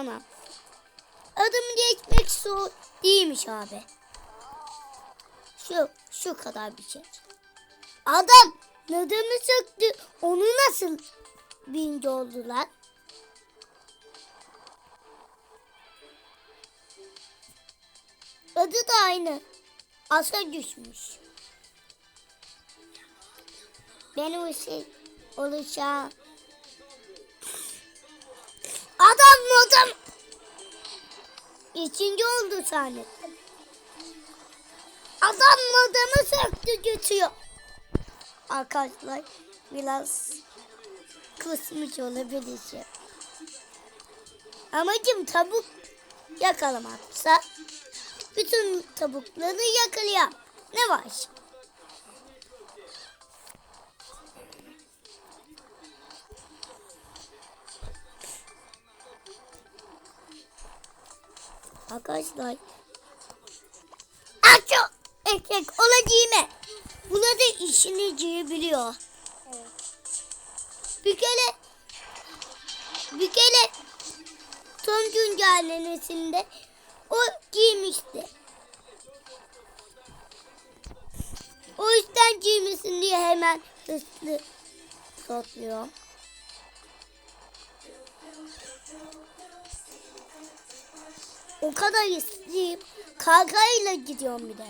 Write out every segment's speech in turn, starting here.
Tamam. Adımı geçmek zor değilmiş abi. Şu, şu kadar bir şey. Adam adımı söktü. Onu nasıl birinci oldular? Adı da aynı. Asa düşmüş. Benim için olacağım. Adam adam. İkinci oldu zannettim. Adam adamı söktü götürüyor. Arkadaşlar biraz kısmış olabilir. Amacım tavuk yakalamaksa bütün tavukları yakalayam. Ne var? Arkadaşlar. Aço ekmek olacağım. Buna da işini giyebiliyor. Bir kere bir kere son güncellemesinde o giymişti. O yüzden giymesin diye hemen hızlı topluyor. O kadar isteyip kargayla gidiyorum bir de.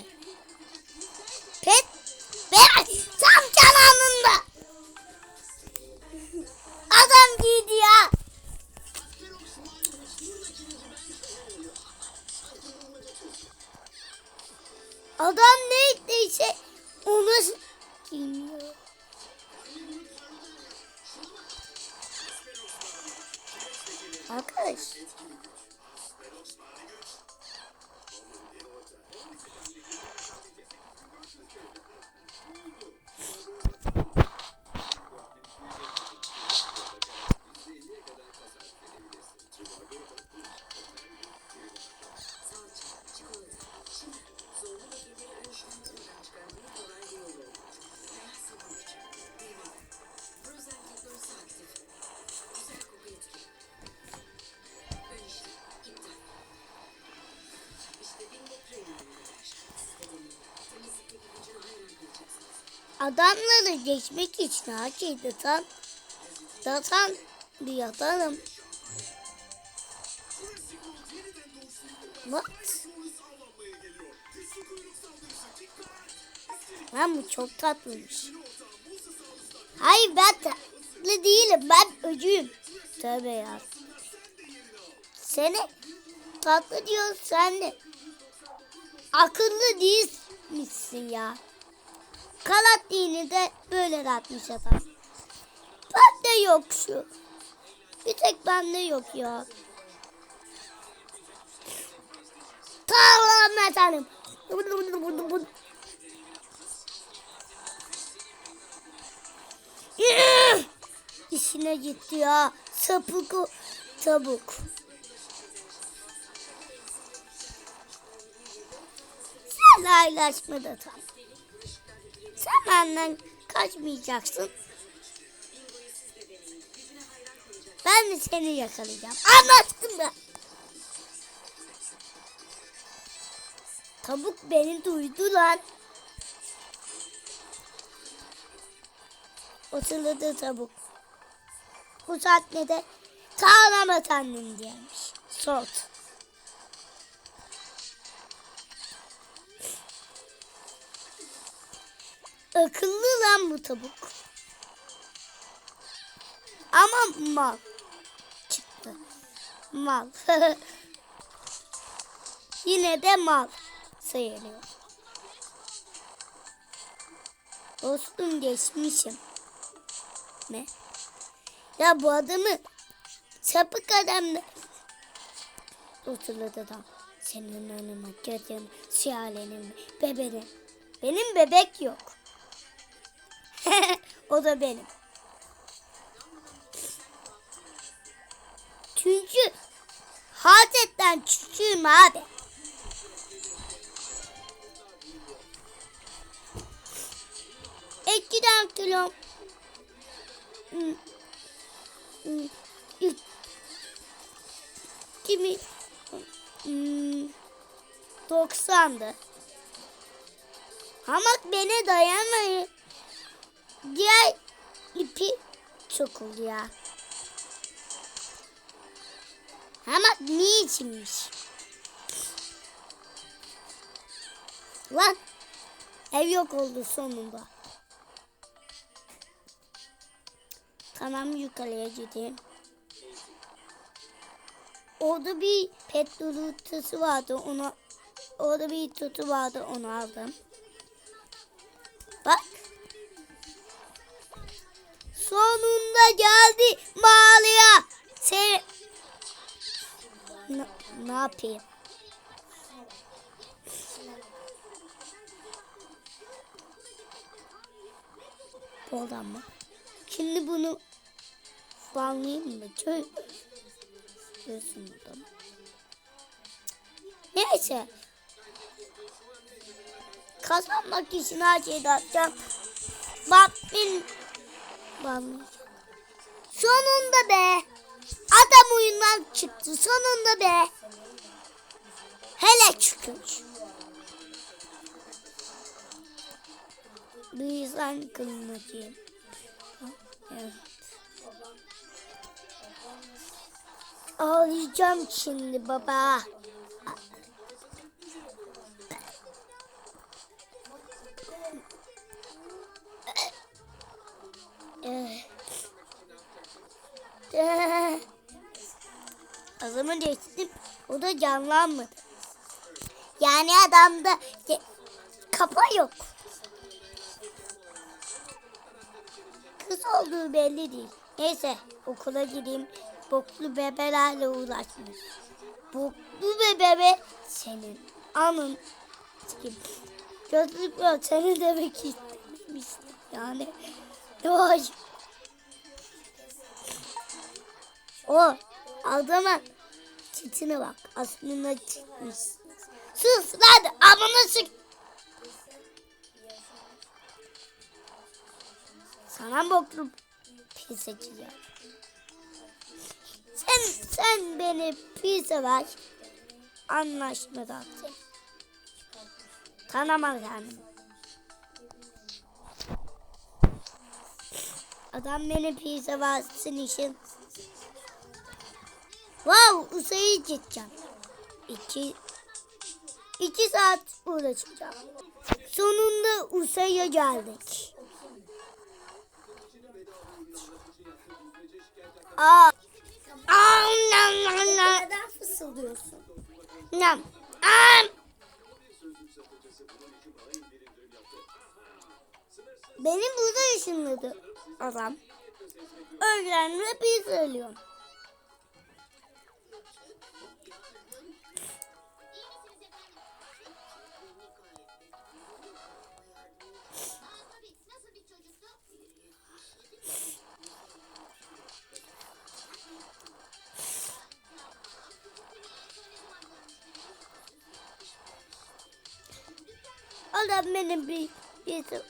Pet ben tam cananında. Adam giydi ya. Adam Adamları geçmek için her şeyi datan, datan bir adamım. What? Lan bu çok tatlıymış. Hayır ben tatlı değilim. Ben öcüyüm. Tövbe ya. Seni tatlı diyor sen de. Akıllı değilmişsin ya. Kalat dini de böyle atmış adam. Bende yok şu. Bir tek bende yok ya. Tamam efendim. İşine gitti ya. Sapık o tavuk. Sen laylaşma da tam. Sen benden kaçmayacaksın. Ben de seni yakalayacağım. Anlaştım mı? Tavuk beni duydu lan. Hatırladı tavuk. Bu saatte de sağlama tanrım diyormuş. Sot. Akıllı lan bu tavuk. Ama mal çıktı. Mal. Yine de mal sayılıyor. Dostum geçmişim. Ne? Ya bu adamı sapık adamdı. Hatırladı da senin önüme gözüm, siyalenim, bebeğim. Benim bebek yok. o da benim. Çünkü Hazret'ten küçüğüm abi. Eskiden kilom kimi 90'dı. Hamak beni dayanmayı Diğer ipi sokuldu ya. Hamak niçinmiş? Lan ev yok oldu sonunda. Tamam yukarıya gideyim. Orada bir pet tutusu vardı. Onu orada bir tutu vardı. Onu aldım. Sonunda geldi mağaraya. Sen ne, yapayım? Oradan mı? Şimdi bunu banlayayım mı? Diyorsun burada mı? Neyse. Kazanmak için her şeyi de yapacağım. Bak ben banlayacağım. Sonunda be. Adam oyundan çıktı. Sonunda be. Hele şükür. Bir insan kılmacıyım. Evet. Ağlayacağım şimdi baba. Adamı değiştirdim. O da canlanmadı. Yani adamda kafa yok. Kız olduğu belli değil. Neyse okula gideyim. Boklu bebelerle uğraşmış. Boklu be bebe senin anın? Gözlük yok seni demek istemiştim. Yani yavaş. O adamın çitine bak. Aslında çıkmış. Sus lan amına sık. Sana boklu pis seçeceğim. Sen, sen beni pizza ver. Anlaşmadan. Tanımam kendimi. Adam beni pizza versin için. Wow, Usa'yı gideceğim. İki, iki saat uğraşacağım. Sonunda Usa'ya geldik. Aa. Aa, nam, nam, nam. Neden fısıldıyorsun? Nam. Am. Beni burada ışınladı adam. Öğlen ve bir söylüyorum. Adam benim bir bir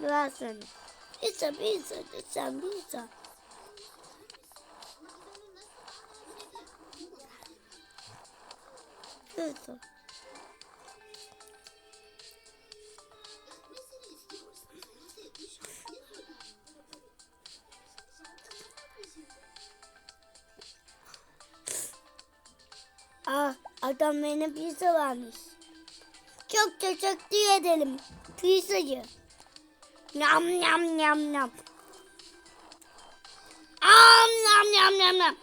versene. Pizza pizza lütfen pizza. Pizza. Aa, adam bana pizza vermiş. Çok teşekkür ederim pizzacı. Nam nam nam nam. Am nam nam nam nam.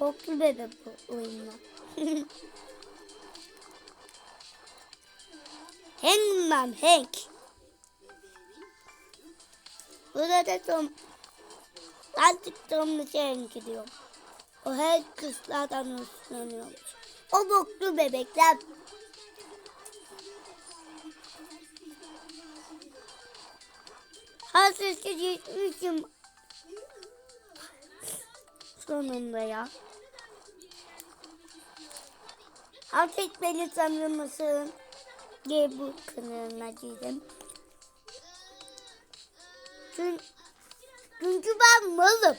Boklu bebe bu oyunla. Hangman Hank. Burada da Tom. Artık Tom'la Hank gidiyor. O her kızlardan hoşlanıyormuş. O boklu bebekler. Hasreti gitmişim. Sonunda ya. Artık beni tanımasın diye bu kanalına girdim. Çünkü, çünkü ben malım.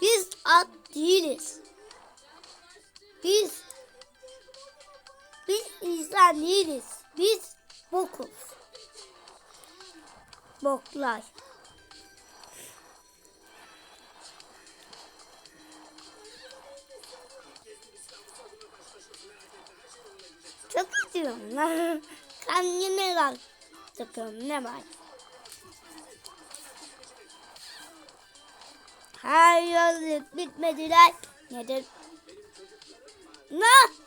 Biz at değiliz. Biz biz insan değiliz. Biz bokuz. Boklar. Çok acıyorum lan. Kendime lan takıyorum ne var? Her yolculuk bitmediler. Nedir? Ne?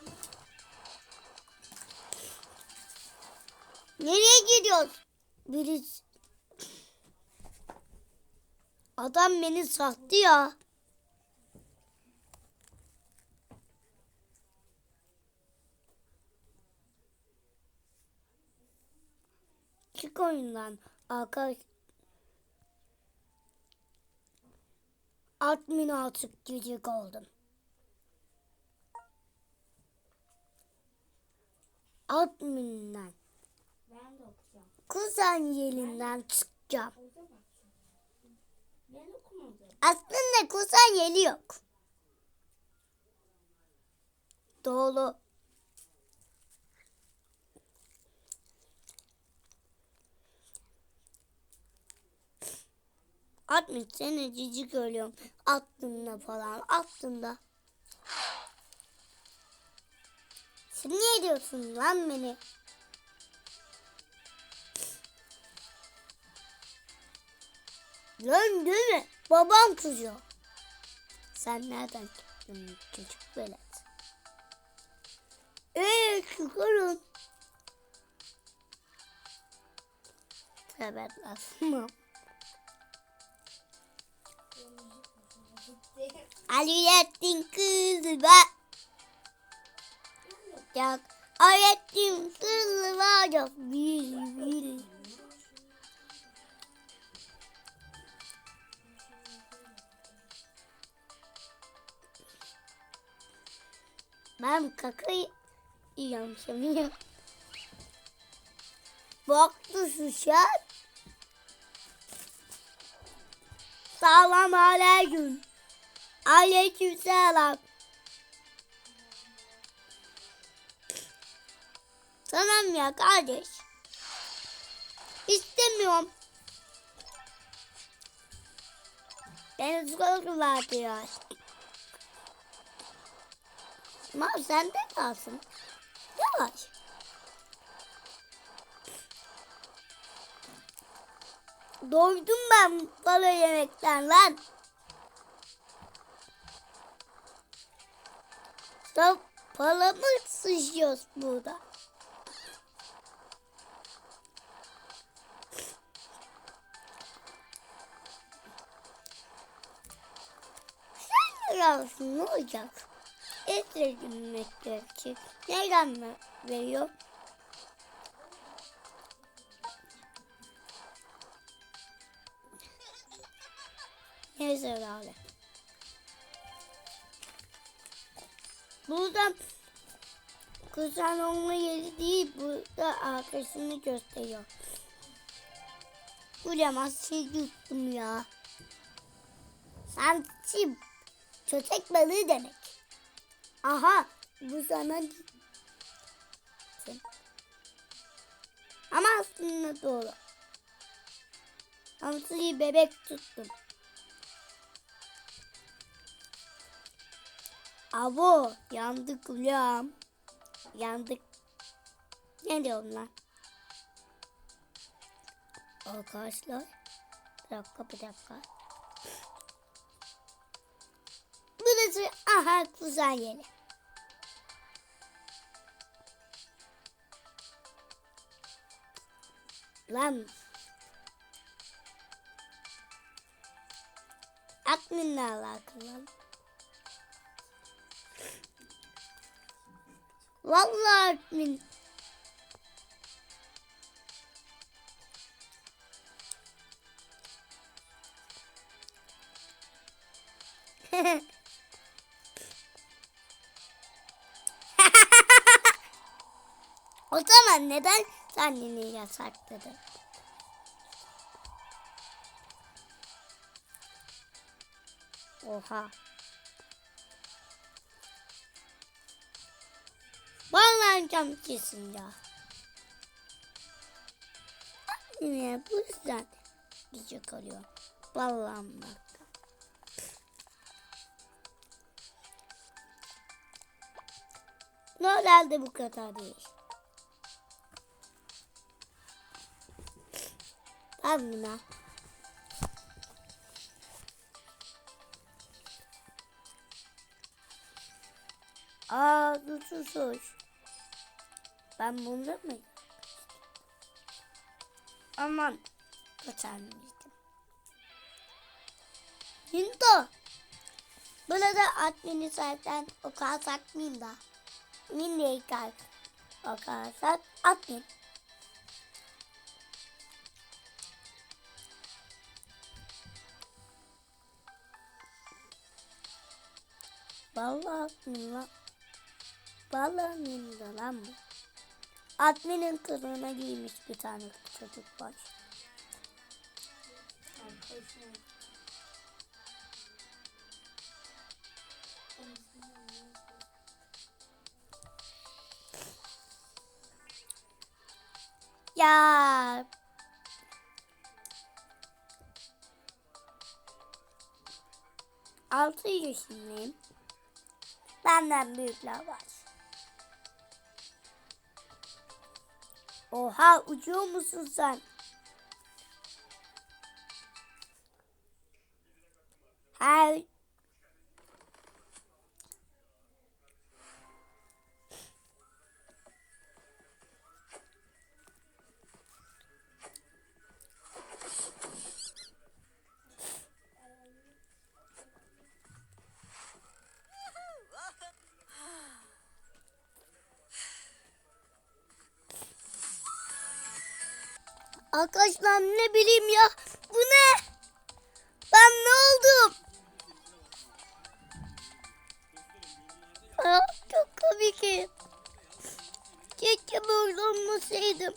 Nereye gidiyoruz? Biri... Adam beni sattı ya. Çık oyundan. Arkadaş. Admin artık cücük oldum. Admin'den. Kuzen yerinden çıkacağım. Aslında kuzen yeri yok. Doğru. Admin seni cici görüyorum. Attığında falan. Attığında. Sen niye diyorsun lan beni? Lan değil mi? Babam kızıyor. Sen nereden çıktın çocuk velet? Eee çıkarın. Evet aslında. Aliyettin kızı var. Yok. Aliyettin kızı var. Yok. Bir, bir. Ben kaka yiyorum şimdi. Baktı şu şey. Salam aleyküm. Aleyküm selam. Selam ya kardeş. İstemiyorum. Beni sıkıldılar diyor. Ama sen de kalsın. Yavaş. Doydum ben bana yemekten lan. Sen para mı sıçıyoruz burada? Sen yarasın ne olacak? Etle gülmek gerekir. Nereden mi veriyor? Neyse öyle. Burada kuzen onun yeri değil. Burada arkasını gösteriyor. Kocaman şey yuttum ya. Sanki köpek balığı demek. Aha bu sana ama aslında doğru. Hamsiyi bebek tuttum. Abo yandık ulan. Yandık. Ne diyorum lan? Arkadaşlar. Bir dakika bir dakika. Burası aha kuzen yeri. Lan. Adminle alakalı. Vallahi admin. o zaman neden kendini yasakladın? Oha. Vallahi cam kesin ya. Yine bu yüzden gece kalıyor. Vallahi bak. Herhalde bu kadar değil. Tamam mı? Aa dutsuz. Ben bunda mı? Aman kaçarmıştım. Hinto. Burada admini zaten okarsak minda. Mindeyi kalk. Okarsak admin. Vallahi admin lan. Vallahi minda lan bu. Admin'in kılığına giymiş bir tane çocuk var. Ya. Altı yaşındayım. Benden büyükler var. Oha uçuyor musun sen? Arkadaşlar ne bileyim ya. Bu ne? Ben ne oldum? Aa, çok komik. Keşke böyle olmasaydım.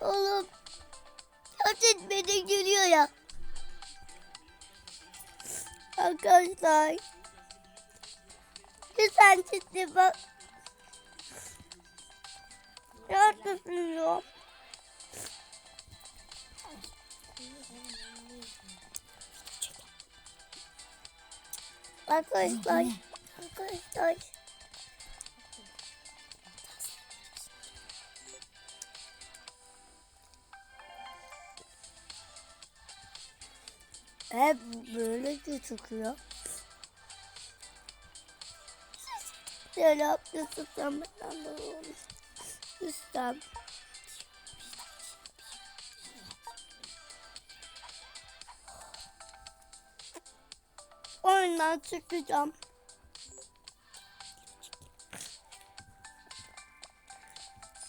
Oğlum. Zaten beni gülüyor ya. Arkadaşlar. Lütfen ciddi bak. Neredesin ya? Arkadaşlar. Arkadaşlar. Hep böyle. Şöyle yapıyorsun sen benden de olur. Üstten. Oyundan çıkacağım.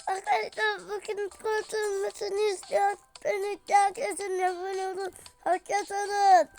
Arkadaşlar bakın kurtulmasını istiyorsanız herkesin abone olun. Hoşçakalın.